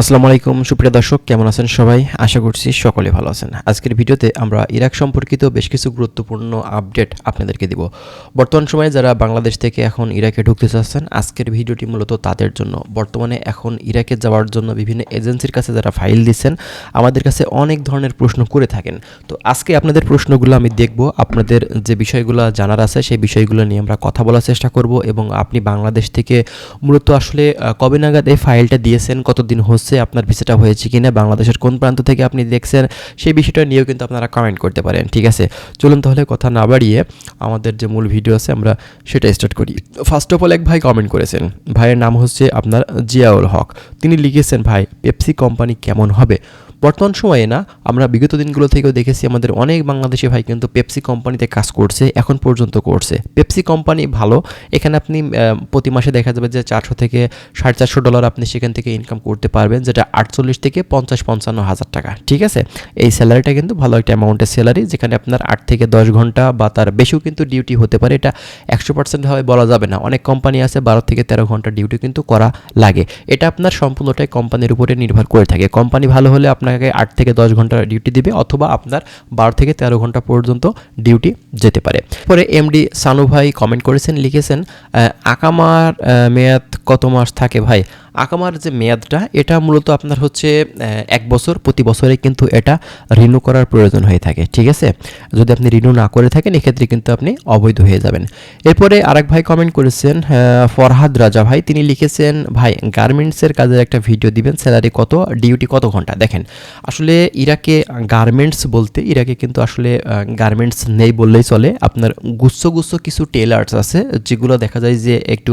আসসালামু আলাইকুম, সুপ্রিয় দর্শক, কেমন আছেন সবাই? আশা করছি সকলে ভালো আছেন। আজকের ভিডিওতে আমরা ইরাক সম্পর্কিত বেশ কিছু গুরুত্বপূর্ণ আপডেট আপনাদেরকে দিব। বর্তমান সময়ে যারা বাংলাদেশ থেকে এখন ইরাকে ঢুকতে চাচ্ছেন, আজকের ভিডিওটি মূলত তাদের জন্য। বর্তমানে এখন ইরাকে যাওয়ার জন্য বিভিন্ন এজেন্সির কাছে যারা ফাইল দিচ্ছেন, আমাদের কাছে অনেক ধরনের প্রশ্ন করে থাকেন। তো আজকে আপনাদের প্রশ্নগুলো আমি দেখব, আপনাদের যে বিষয়গুলো জানার আছে, সেই বিষয়গুলো নিয়ে আমরা কথা বলার চেষ্টা করব এবং আপনি বাংলাদেশ থেকে মূলত আসলে কবে নাগাদ এই ফাইলটা দিয়েছেন, কতদিন হচ্ছে আপনার ভিসাটা হয়েছে কি না বাংলাদেশের কোন প্রান্ত থেকে আপনি দেখছেন, সেই বিষয়টা নিয়েও কিন্তু আপনারা কমেন্ট করতে পারেন, ঠিক আছে? চলুন তাহলে কথা না বাড়িয়ে আমাদের যে মূল ভিডিও আছে আমরা সেটা স্টার্ট করি। ফার্স্ট অফ অল এক ভাই কমেন্ট করেছেন। ভাইয়ের নাম হচ্ছে আপনার জিয়াউল হক। তিনি লিখেছেন, ভাই পেপসি কোম্পানি কেমন হবে? বর্তমান সময়ে না, আমরা বিগত দিনগুলো থেকেও দেখেছি আমাদের অনেক বাংলাদেশি ভাই কিন্তু পেপসি কোম্পানিতে কাজ করছে, এখন পর্যন্ত করছে। পেপসি কোম্পানি ভালো, এখানে আপনি প্রতি মাসে দেখা যাবে যে চারশো থেকে সাড়ে চারশো ডলার আপনি সেখান থেকে ইনকাম করতে পারবেন, যেটা আটচল্লিশ থেকে পঞ্চাশ পঞ্চান্ন হাজার টাকা, ঠিক আছে? এই স্যালারিটা কিন্তু ভালো একটা অ্যামাউন্টের স্যালারি যেখানে আপনার আট থেকে দশ ঘণ্টা বা তার বেশিও কিন্তু ডিউটি হতে পারে, এটা একশো পার্সেন্ট বলা যাবে না। অনেক কোম্পানি আছে বারো থেকে তেরো ঘণ্টা ডিউটি কিন্তু করা লাগে। এটা আপনার সম্পূর্ণটাই কোম্পানির উপরে নির্ভর করে থাকে। কোম্পানি ভালো হলে আপনাকে আট থেকে দশ ঘণ্টা ডিউটি দিবে অথবা আপনার বারো থেকে তেরো ঘণ্টা পর্যন্ত ডিউটি যেতে পারে। পরে এমডি সানু ভাই কমেন্ট করেছেন, লিখেছেন আকামার মেয়াদ কত মাস থাকে ভাই? আকামার যে মেয়াদটা, এটা মূলত আপনার হচ্ছে এক বছর, প্রতি বছরে কিন্তু এটা রিনিউ করার প্রয়োজন হয়ে থাকে, ঠিক আছে? যদি আপনি রিনিউ না করে থাকেন, এক্ষেত্রে কিন্তু আপনি অবৈধ হয়ে যাবেন। এরপরে আরেক ভাই কমেন্ট করেছেন ফরহাদ রাজা ভাই। তিনি লিখেছেন, ভাই গার্মেন্টসের কাজের একটা ভিডিও দিবেন স্যালারি কত ডিউটি কত ঘণ্টা? দেখেন, আসলে ইরাকে গার্মেন্টস বলতে, ইরাকে কিন্তু আসলে গার্মেন্টস নেই বললেই চলে। আপনার গুচ্ছ গুচ্ছ কিছু টেলার্স আছে, যেগুলো দেখা যায় যে একটু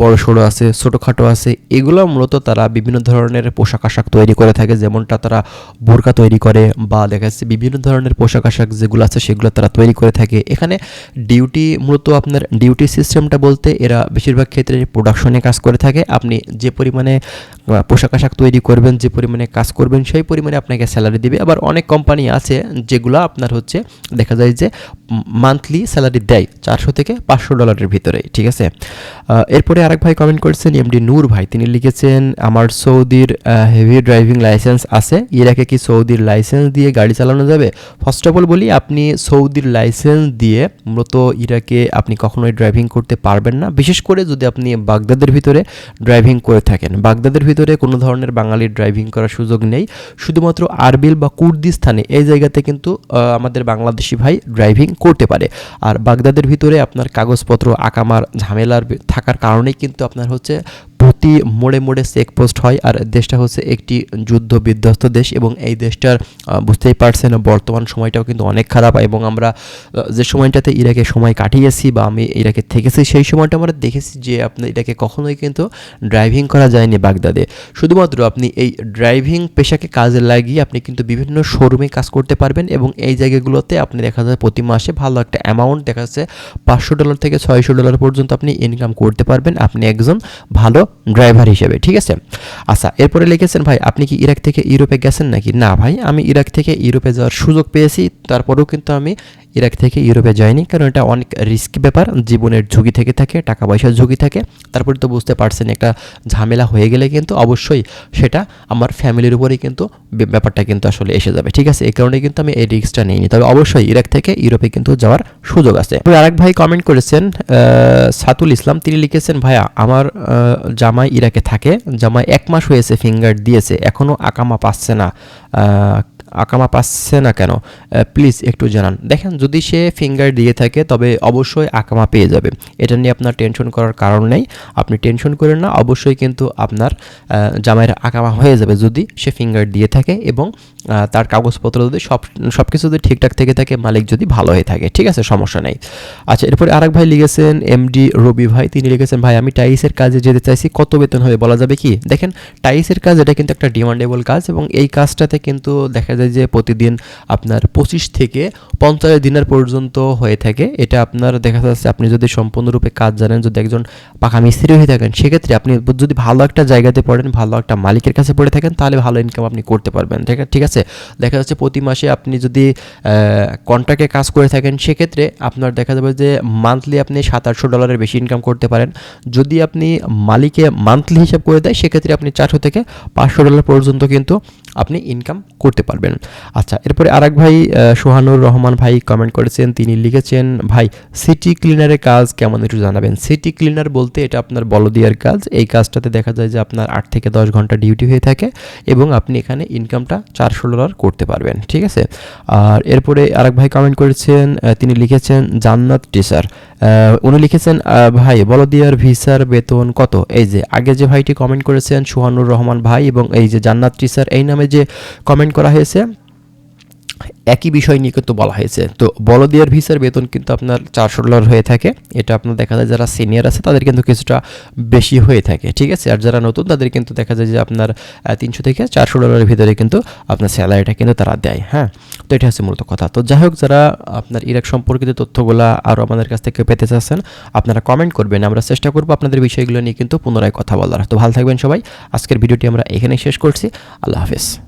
বড় সড়ো আছে, ছোটোখাটো আছে, এগুলো মূলত তারা বিভিন্ন ধরনের পোশাক আশাক তৈরি করে থাকে, যেমনটা তারা বোরকা তৈরি করে বা দেখা যাচ্ছে বিভিন্ন ধরনের পোশাক আশাক যেগুলো আছে সেগুলো তারা তৈরি করে থাকে। এখানে ডিউটি মূলত আপনার ডিউটি সিস্টেমটা বলতে এরা বেশিরভাগ ক্ষেত্রে প্রোডাকশনে কাজ করে থাকে। আপনি যে পরিমাণে পোশাক আশাক তৈরি করবেন, যে পরিমাণে কাজ করবেন, সেই পরিমাণে আপনাকে স্যালারি দিবে। আবার অনেক কোম্পানি আছে যেগুলো আপনার হচ্ছে দেখা যায় যে মান্থলি স্যালারি দেয় চারশো থেকে পাঁচশো ডলারের ভিতরে, ঠিক আছে? এরপরে আরেক ভাই কমেন্ট করেছেন এমডি নূর ভাই, তিনি লিখেছেন আমার সৌদির হেভি ড্রাইভিং লাইসেন্স আছে। ইরাকে কি সৌদির লাইসেন্স দিয়ে গাড়ি চালানো যাবে? ফার্স্ট অফ অল বলি, আপনি সৌদির লাইসেন্স দিয়ে মূলত ইরাকে আপনি কখনোই ড্রাইভিং করতে পারবেন না। বিশেষ করে যদি আপনি বাগদাদের ভিতরে ড্রাইভিং করে থাকেন। বাগদাদের ভিতরে কোনো ধরনের বাঙালির ড্রাইভিং করার সুযোগ নেই। শুধুমাত্র আরবিল বা কুর্দিস্তানে এই জায়গাতে কিন্তু আমাদের বাংলাদেশি ভাই ড্রাইভিং করতে পারে। আর বাগদাদের ভিতরে আপনার কাগজপত্র, আকামার ঝামেলার থাকার কারণেই কিন্তু আপনার হচ্ছে প্রতি মোড়ে মোড়ে চেকপোস্ট হয় আর দেশটা হচ্ছে একটি যুদ্ধ বিধ্বস্ত দেশ এবং এই দেশটার বুঝতেই পারছেন বর্তমান সময়টাও কিন্তু অনেক খারাপ এবং আমরা যে সময়টাতে ইরাকে সময় কাটিয়েছি বা আমি ইরাকে থেকেছি সেই সময়টা আমরা দেখেছি যে আপনার ইরাকে কখনোই কিন্তু ড্রাইভিং করা যায়নি বাগদাদে। শুধুমাত্র আপনি এই ড্রাইভিং পেশাকে কাজে লাগিয়ে আপনি কিন্তু বিভিন্ন শোরুমে কাজ করতে পারবেন এবং এই জায়গাগুলোতে আপনি দেখা যায় প্রতি মাসে ভালো একটা অ্যামাউন্ট দেখা যাচ্ছে পাঁচশো ডলার থেকে ছয়শো ডলার পর্যন্ত আপনি ইনকাম করতে পারবেন। আপনি একজন ভালো ড্রাইভার হিসেবে, ঠিক আছে? আচ্ছা এরপরে লিখেছেন, ভাই, আপনি কি ইরাক থেকে ইউরোপে গেছেন নাকি? না, ভাই, আমি ইরাক থেকে ইউরোপে যাওয়ার সুযোগ পেয়েছি। তারপরেও কিন্তু আমি ইরাক থেকে ইউরোপে যায়নি, কারণ এটা অনেক রিস্কি ব্যাপার। জীবনের ঝুঁকি থেকে থাকে টাকা পয়সার ঝুঁকি থাকে। তারপরে তো বুঝতে পারছেন একটা ঝামেলা হয়ে গেলে কিন্তু অবশ্যই সেটা আমার ফ্যামিলির উপরেই কিন্তু ব্যাপারটা কিন্তু আসলে এসে যাবে। ঠিক আছে এই কারণে কিন্তু আমি এই রিস্কটা নিইনি। তবে অবশ্যই ইরাক থেকে ইউরোপে কিন্তু যাওয়ার সুযোগ আছে। আরেক ভাই কমেন্ট করেছেন সাতুল ইসলাম। তিনি লিখেছেন, ভাইয়া, আমার জামাই ইরাকে থাকে। জামাই এক মাস হয়েছে ফিঙ্গার দিয়েছে এখনও আকামা পাচ্ছে না। আকামা পাচ্ছে না কেন? প্লিজ একটু জানান। দেখেন, যদি সে ফিঙ্গার দিয়ে থাকে, তবে অবশ্যই আকামা পেয়ে যাবে। এটা নিয়ে আপনার টেনশন করার কারণ নেই। আপনি টেনশন করেন না, অবশ্যই কিন্তু আপনার জামাইয়ের আকামা হয়ে যাবে যদি সে ফিঙ্গার দিয়ে থাকে এবং তার কাগজপত্র যদি সব সব কিছু যদি ঠিকঠাক থেকে থাকে, মালিক যদি ভালো হয়ে থাকে। ঠিক আছে, সমস্যা নেই। আচ্ছা এরপরে আরেক ভাই লিখেছেন এমডি রবি ভাই। তিনি লিখেছেন, ভাই, আমি টাইসের কাজে যেতে চাইছি, কত বেতন হবে বলা যাবে কি? দেখেন, টাইসের কাজ এটা কিন্তু একটা ডিমান্ডেবল কাজ এবং এই কাজটাতে কিন্তু দেখা যায় যায় যে প্রতিদিন আপনার পঁচিশ থেকে পঞ্চাশ দিনের পর্যন্ত হয়ে থাকে, এটা আপনার দেখা যাচ্ছে আপনি যদি সম্পূর্ণরূপে কাজ জানেন, যদি একজন পাকা মিস্ত্রি হয়ে থাকেন, সেক্ষেত্রে আপনি যদি ভালো একটা জায়গাতে পড়েন, ভালো একটা মালিকের কাছে পড়ে থাকেন, তাহলে ভালো ইনকাম আপনি করতে পারবেন, ঠিক আছে? দেখা যাচ্ছে প্রতি মাসে আপনি যদি কন্ট্রাক্টে কাজ করে থাকেন, সেক্ষেত্রে আপনার দেখা যাবে যে মান্থলি আপনি সাত আটশো ডলারের বেশি ইনকাম করতে পারেন। যদি আপনি মালিকে মান্থলি হিসাব করে দেয়, সেক্ষেত্রে আপনি চারশো থেকে পাঁচশো ডলার পর্যন্ত কিন্তু আপনি ইনকাম করতে পারবেন। আচ্ছা এরপরে আরেক ভাই সোহানুর রহমান ভাই কমেন্ট করেছেন, তিনি লিখেছেন, ভাই সিটি ক্লিনারের কাজ কেমন একটু জানাবেন? সিটি ক্লিনার বলতে এটা আপনার বলদিয়ার কাজ। এই কাজটাতে দেখা যায় যে আপনার আট থেকে দশ ঘণ্টা ডিউটি হয়ে থাকে এবং আপনি এখানে ইনকামটা চারশো ডলার করতে পারবেন, ঠিক আছে? আর এরপরে আরেক ভাই কমেন্ট করেছেন তিনি লিখেছেন, জান্নাত টিচার উনি লিখেছেন ভাই, বলদিয়ার ভিসার বেতন কত? এই যে, আগে যে ভাইটি কমেন্ট করেছেন, সুহানুর রহমান ভাই এবং এই যে জান্নাত টিচার এই নামে যে কমেন্ট করা হয়েছে। একই বিষয় নিয়ে কিন্তু বলা হয়েছে। তো বলদিয়ার ভিসার বেতন কিন্তু আপনার চারশো ডলার হয়ে থাকে। এটা আপনার দেখা যায় যারা সিনিয়র আছে, তাদের কিন্তু কিছুটা বেশি হয়ে থাকে, ঠিক আছে? আর যারা নতুন, তাদের কিন্তু দেখা যায় যে আপনার তিনশো থেকে চারশো ডলারের ভিতরে কিন্তু আপনার স্যালারিটা কিন্তু তারা দেয় হ্যাঁ? তো এটা হচ্ছে মূলত কথা। তো যাই হোক, যারা আপনার ইরাক সম্পর্কিত তথ্যগুলো আরও আমাদের কাছ থেকে পেতে চাচ্ছেন, আপনারা কমেন্ট করবেন। আমরা চেষ্টা করব আপনাদের বিষয়গুলো নিয়ে কিন্তু পুনরায় কথা বলার। তো ভালো থাকবেন সবাই। আজকের ভিডিওটি আমরা এখানেই শেষ করছি। আল্লাহ হাফেজ।